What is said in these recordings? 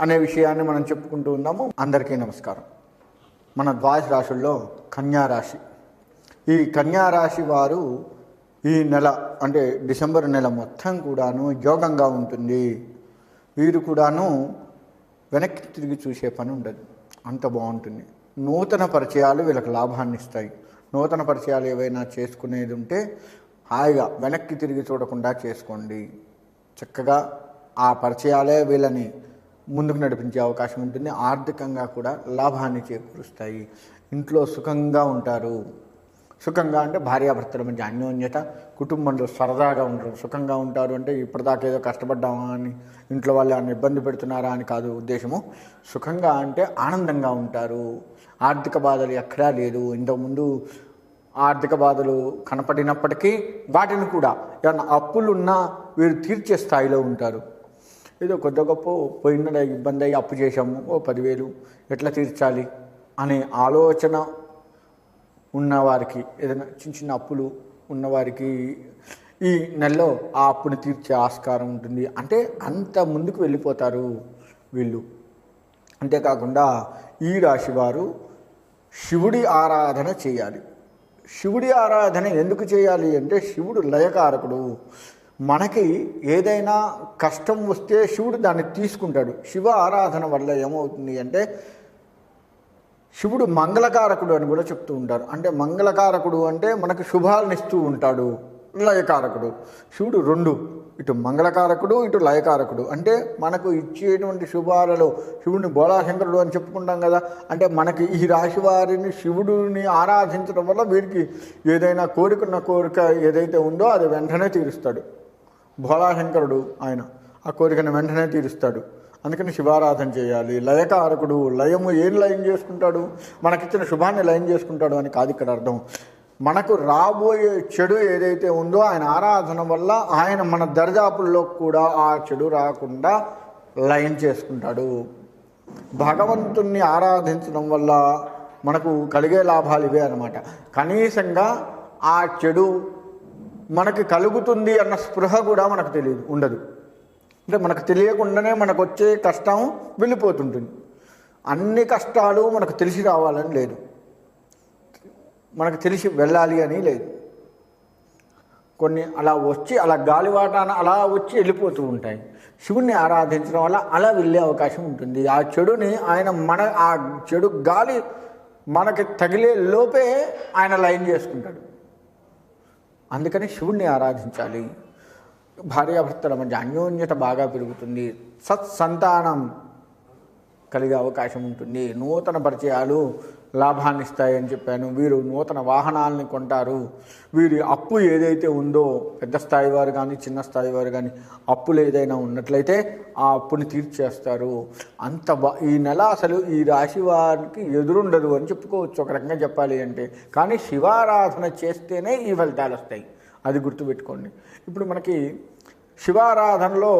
అనే విషయాన్ని మనం చెప్పుకుంటూ ఉన్నాము. అందరికీ నమస్కారం. మన ద్వాదశ రాశుల్లో కన్యా రాశి. ఈ కన్యా రాశి వారు ఈ నెల అంటే డిసెంబర్ నెల మొత్తం కూడాను యోగంగా ఉంటుంది. వీరు కూడాను వెనక్కి తిరిగి చూసే పని ఉండదు. అంత బాగుంటుంది. నూతన పరిచయాలు వీళ్ళకి లాభాన్ని ఇస్తాయి. నూతన పరిచయాలు ఏవైనా చేసుకునేది ఉంటే హాయిగా వెనక్కి తిరిగి చూడకుండా చేసుకోండి. చక్కగా ఆ పరిచయాలే వీళ్ళని ముందుకు నడిపించే అవకాశం ఉంటుంది. ఆర్థికంగా కూడా లాభాన్ని చేకూరుస్తాయి. ఇంట్లో సుఖంగా ఉంటారు. సుఖంగా అంటే భార్యాభర్తల మధ్య అన్యోన్యత కుటుంబంలో సరదాగా ఉంటారు సుఖంగా ఉంటారు అంటే ఇప్పటిదాకా ఏదో కష్టపడ్డామా అని ఇంట్లో వాళ్ళు ఏమైనా ఇబ్బంది పెడుతున్నారా అని కాదు ఉద్దేశము. సుఖంగా అంటే ఆనందంగా ఉంటారు. ఆర్థిక బాధలు ఎక్కడా లేదు. ఇంతకుముందు ఆర్థిక బాధలు కనపడినప్పటికీ వాటిని కూడా ఏమన్నా అప్పులున్నా వీరు తీర్చే స్థాయిలో ఉంటారు. ఏదో కొద్ది గొప్ప పోయిన ఇబ్బంది అయ్యి అప్పు చేశాము ఓ పదివేలు ఎట్లా తీర్చాలి అనే ఆలోచన ఉన్నవారికి ఏదైనా చిన్న చిన్న అప్పులు ఉన్నవారికి ఈ నెలలో ఆ అప్పుని తీర్చే ఆస్కారం ఉంటుంది. అంటే అంత ముందుకు వెళ్ళిపోతారు వీళ్ళు. అంతేకాకుండా ఈ రాశివారు శివుడి ఆరాధన చేయాలి. శివుడి ఆరాధన ఎందుకు చేయాలి అంటే శివుడు లయకారకుడు. మనకి ఏదైనా కష్టం వస్తే శివుడు దాన్ని తీసుకుంటాడు. శివ ఆరాధన వల్ల ఏమవుతుంది అంటే శివుడు మంగళకారకుడు అని కూడా చెప్తూ ఉంటారు. అంటే మంగళకారకుడు అంటే మనకు శుభాలను ఇస్తూ ఉంటాడు లయకారకుడు. శివుడు రెండు ఇటు మంగళకారకుడు ఇటు లయకారకుడు. అంటే మనకు ఇచ్చేటువంటి శుభాలలో శివుడిని బోళాశంకరుడు అని చెప్పుకుంటాం కదా. అంటే మనకి ఈ రాశి వారిని శివుడిని ఆరాధించడం వల్ల వీరికి ఏదైనా కోరికున్న కోరిక ఏదైతే ఉందో అది వెంటనే తీరుస్తాడు. భోళాశంకరుడు ఆయన. ఆ కోరికను వెంటనే తీరుస్తాడు. అందుకని శివారాధన చేయాలి. లయకారకుడు లయము ఏం లయం చేసుకుంటాడు? మనకిచ్చిన శుభాన్ని లయం చేసుకుంటాడు అని కాదు ఇక్కడ అర్థం. మనకు రాబోయే చెడు ఏదైతే ఉందో ఆయన ఆరాధన వల్ల ఆయన మన దర్జాపుల్లో కూడా ఆ చెడు రాకుండా లయం చేసుకుంటాడు. భగవంతుణ్ణి ఆరాధించడం వల్ల మనకు కలిగే లాభాలు ఇవే అనమాట కనీసంగా ఆ చెడు మనకి కలుగుతుంది అన్న స్పృహ కూడా మనకు తెలియదు ఉండదు. అంటే మనకు తెలియకుండానే మనకు వచ్చే కష్టం వెళ్ళిపోతుంటుంది. అన్ని కష్టాలు మనకు తెలిసి రావాలని లేదు. మనకు తెలిసి వెళ్ళాలి అని లేదు. కొన్ని అలా వచ్చి అలా గాలివాటాన అలా వచ్చి వెళ్ళిపోతూ ఉంటాయి. శివుణ్ణి ఆరాధించడం వల్ల అలా వెళ్ళే అవకాశం ఉంటుంది. ఆ చెడుని ఆయన మన ఆ చెడు గాలి మనకి తగిలే లోపే ఆయన లైన్ చేసుకుంటాడు. అందుకని శివుణ్ణి ఆరాధించాలి. భార్యాభర్తల మధ్య అన్యోన్యత బాగా పెరుగుతుంది. సత్సంతానం కలిగే అవకాశం ఉంటుంది. నూతన పరిచయాలు లాభాన్ని ఇస్తాయని చెప్పాను. వీరు నూతన వాహనాలని కొంటారు. వీరి అప్పు ఏదైతే ఉందో పెద్ద స్థాయి వారు కానీ చిన్న స్థాయి వారు కానీ అప్పులు ఏదైనా ఉన్నట్లయితే ఆ అప్పుని తీర్చేస్తారు. అంత బా ఈ నెల అసలు ఈ రాశి వారికి ఎదురుండదు అని చెప్పుకోవచ్చు. ఒక రకంగా చెప్పాలి అంటే. కానీ శివారాధన చేస్తేనే ఈ ఫలితాలు వస్తాయి అది గుర్తుపెట్టుకోండి. ఇప్పుడు మనకి శివారాధనలో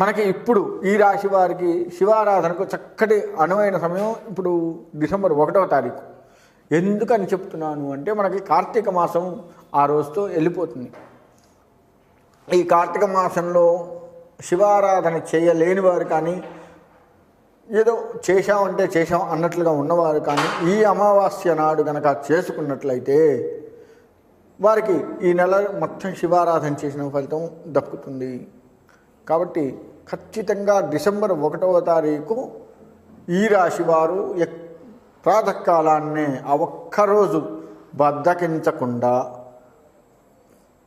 మనకి ఇప్పుడు ఈ రాశి వారికి శివారాధనకు చక్కటి అనువైన సమయం ఇప్పుడు డిసెంబర్ ఒకటవ తారీఖు. ఎందుకని చెప్తున్నాను అంటే మనకి కార్తీక మాసం ఆ రోజుతో వెళ్ళిపోతుంది. ఈ కార్తీక మాసంలో శివారాధన చేయలేని వారు కానీ ఏదో చేశామంటే చేశాం అన్నట్లుగా ఉన్నవారు కానీ ఈ అమావాస్య నాడు కనుక చేసుకున్నట్లయితే వారికి ఈ నెల మొత్తం శివారాధన చేసిన ఫలితం దక్కుతుంది. కాబట్టి ఖచ్చితంగా డిసెంబర్ ఒకటవ తారీఖు ఈ రాశి వారు ప్రాతకాలాన్నే ఆ ఒక్కరోజు బద్దకించకుండా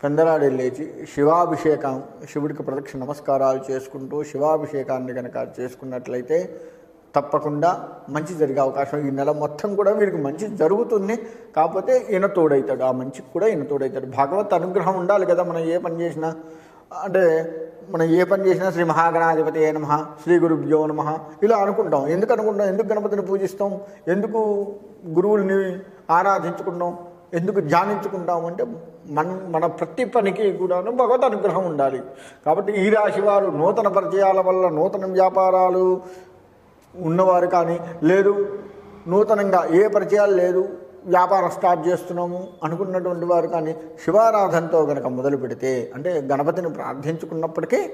పెందలాడి లేచి శివాభిషేకం శివుడికి ప్రదక్షిణ నమస్కారాలు చేసుకుంటూ శివాభిషేకాన్ని కనుక చేసుకున్నట్లయితే తప్పకుండా మంచి జరిగే అవకాశం. ఈ నెల మొత్తం కూడా వీరికి మంచి జరుగుతుంది. కాకపోతే ఈయన తోడవుతాడు ఆ మంచికి కూడా ఈయన తోడవుతాడు భగవత్ అనుగ్రహం ఉండాలి కదా మనం ఏ పని చేసినా. అంటే మనం ఏ పని చేసినా శ్రీ మహాగణాధిపతి ఏ నమ శ్రీ గురుభ్యో నమ. ఇలా అనుకుంటాం. ఎందుకు అనుకుంటాం? ఎందుకు గణపతిని పూజిస్తాం? ఎందుకు గురువుల్ని ఆరాధించుకుంటాం? ఎందుకు ధ్యానించుకుంటాం? అంటే మన మన ప్రతి పనికి కూడాను భగవత్ అనుగ్రహం ఉండాలి. కాబట్టి ఈ రాశి వారు నూతన పరిచయాల వల్ల నూతన వ్యాపారాలు ఉన్నవారు కానీ లేదు నూతనంగా ఏ పరిచయాలు లేదు వ్యాపారం స్టార్ట్ చేస్తున్నాము అనుకున్నటువంటి వారు కానీ శివారాధనతో కనుక మొదలు పెడితే అంటే గణపతిని ప్రార్థించుకున్నప్పటికీ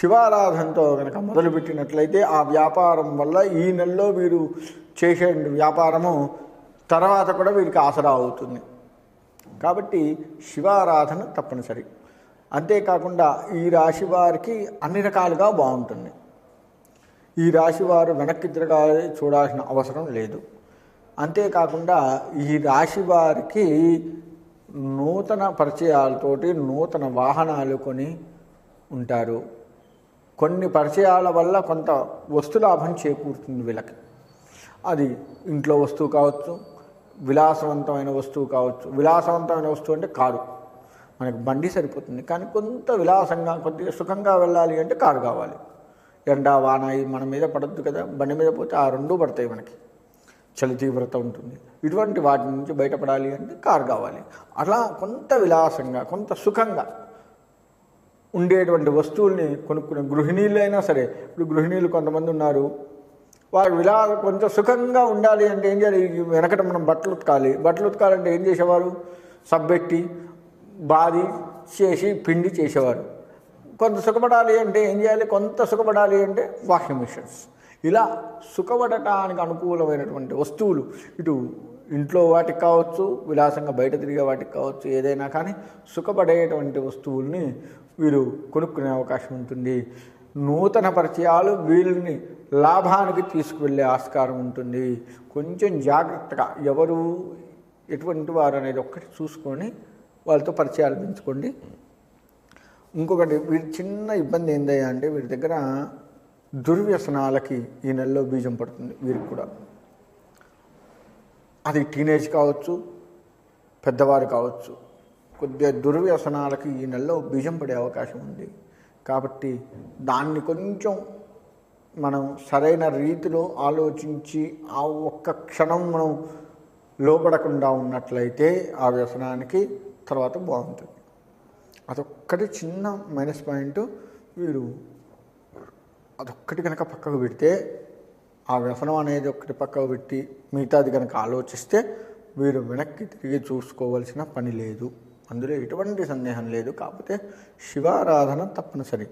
శివారాధనతో కనుక మొదలుపెట్టినట్లయితే ఆ వ్యాపారం వల్ల ఈ నెలలో వీరు చేసే వ్యాపారము తర్వాత కూడా వీరికి ఆసరా అవుతుంది. కాబట్టి శివారాధన తప్పనిసరి. అంతేకాకుండా ఈ రాశి వారికి అన్ని రకాలుగా బాగుంటుంది. ఈ రాశి వారు వెనక్కి తిరగాలి చూడాల్సిన అవసరం లేదు. అంతేకాకుండా ఈ రాశి వారికి నూతన పరిచయాలతోటి నూతన వాహనాలు కొని ఉంటారు. కొన్ని పరిచయాల వల్ల కొంత వస్తులాభం చేకూరుతుంది వీళ్ళకి. అది ఇంట్లో వస్తువు కావచ్చు విలాసవంతమైన వస్తువు కావచ్చు. విలాసవంతమైన వస్తువు అంటే కారు. మనకి బండి సరిపోతుంది. కానీ కొంత విలాసంగా కొద్దిగా సుఖంగా వెళ్ళాలి అంటే కారు కావాలి. ఎండా వాన మన మీద పడద్దు కదా. బండి మీద పోతే ఆ రెండు పడతాయి మనకి. చలి తీవ్రత ఉంటుంది. ఇటువంటి వాటి నుంచి బయటపడాలి అంటే కారు కావాలి. అలా కొంత విలాసంగా కొంత సుఖంగా ఉండేటువంటి వస్తువుల్ని కొనుక్కునే గృహిణీలు అయినా సరే ఇప్పుడు గృహిణీలు కొంతమంది ఉన్నారు. వారు విలా కొంచెం సుఖంగా ఉండాలి అంటే ఏం చేయాలి? వెనకట మనం బట్టలు ఉతకాలి. బట్టలు ఉతకాలంటే ఏం చేసేవారు? సబ్బెట్టి బాది చేసి పిండి చేసేవారు. కొంత సుఖపడాలి అంటే ఏం చేయాలి? కొంత సుఖపడాలి అంటే వాషింగ్ మిషన్స్. ఇలా సుఖపడటానికి అనుకూలమైనటువంటి వస్తువులు ఇటు ఇంట్లో వాటికి కావచ్చు విలాసంగా బయట తిరిగే వాటికి కావచ్చు ఏదైనా కానీ సుఖపడేటువంటి వస్తువుల్ని వీరు కొనుక్కునే అవకాశం ఉంటుంది. నూతన పరిచయాలు వీళ్ళని లాభానికి తీసుకువెళ్ళే ఆస్కారం ఉంటుంది. కొంచెం జాగ్రత్తగా ఎవరు ఎటువంటి వారు అనేది ఒక్కటి చూసుకొని వాళ్ళతో పరిచయాలు పెంచుకోండి. ఇంకొకటి వీరి చిన్న ఇబ్బంది ఏందయ్యా అంటే వీరి దగ్గర దుర్వ్యసనాలకి ఈ నెలలో బీజం పడుతుంది వీరికి కూడా. అది టీనేజ్ కావచ్చు పెద్దవారు కావచ్చు కొద్దిగా దుర్వ్యసనాలకి ఈ నెలలో బీజం పడే అవకాశం ఉంది. కాబట్టి దాన్ని కొంచెం మనం సరైన రీతిలో ఆలోచించి ఆ ఒక్క క్షణం మనం లోపడకుండా ఉన్నట్లయితే ఆ వ్యసనానికి తర్వాత బాగుంటుంది. అదొక్కటి చిన్న మైనస్ పాయింట్ వీరు అదొక్కటి కనుక పక్కకు పెడితే ఆ వ్యసనం అనేది ఒక్కటి పక్కకు పెట్టి మిగతాది కనుక ఆలోచిస్తే వీరు వెనక్కి తిరిగి చూసుకోవాల్సిన పని లేదు. అందులో ఎటువంటి సందేహం లేదు. కాకపోతే శివారాధన తప్పనిసరి.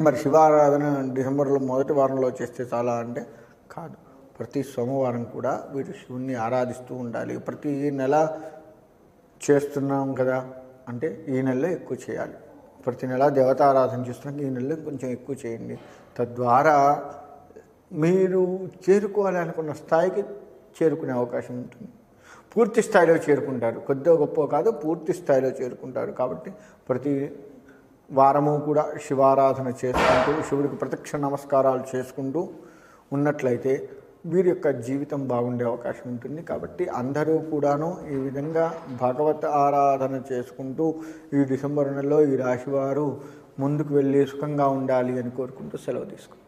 మరి శివారాధన డిసెంబర్లో మొదటి వారంలో చేస్తే చాలా అంటే కాదు. ప్రతి సోమవారం కూడా వీరు శివుణ్ణి ఆరాధిస్తూ ఉండాలి. ప్రతి నెల చేస్తున్నాం కదా అంటే ఈ నెలలో ఎక్కువ చేయాలి. ప్రతి నెల దేవతారాధన చేస్తున్నాం ఈ నెలలో కొంచెం ఎక్కువ చేయండి. తద్వారా మీరు చేరుకోవాలి అనుకున్న స్థాయికి చేరుకునే అవకాశం ఉంటుంది. పూర్తి స్థాయిలో చేరుకుంటారు. కొద్దిగా గొప్ప కాదు పూర్తి స్థాయిలో చేరుకుంటారు. కాబట్టి ప్రతి వారము కూడా శివారాధన చేసుకుంటూ శివుడికి ప్రత్యక్ష నమస్కారాలు చేసుకుంటూ ఉన్నట్లయితే వీరి యొక్క జీవితం బాగుండే అవకాశం ఉంటుంది. కాబట్టి అందరూ కూడాను ఈ విధంగా భగవత్ ఆరాధన చేసుకుంటూ ఈ డిసెంబర్ నెలలో ఈ రాశివారు ముందుకు వెళ్ళి సుఖంగా ఉండాలి అని కోరుకుంటూ సెలవు తీసుకుంటాం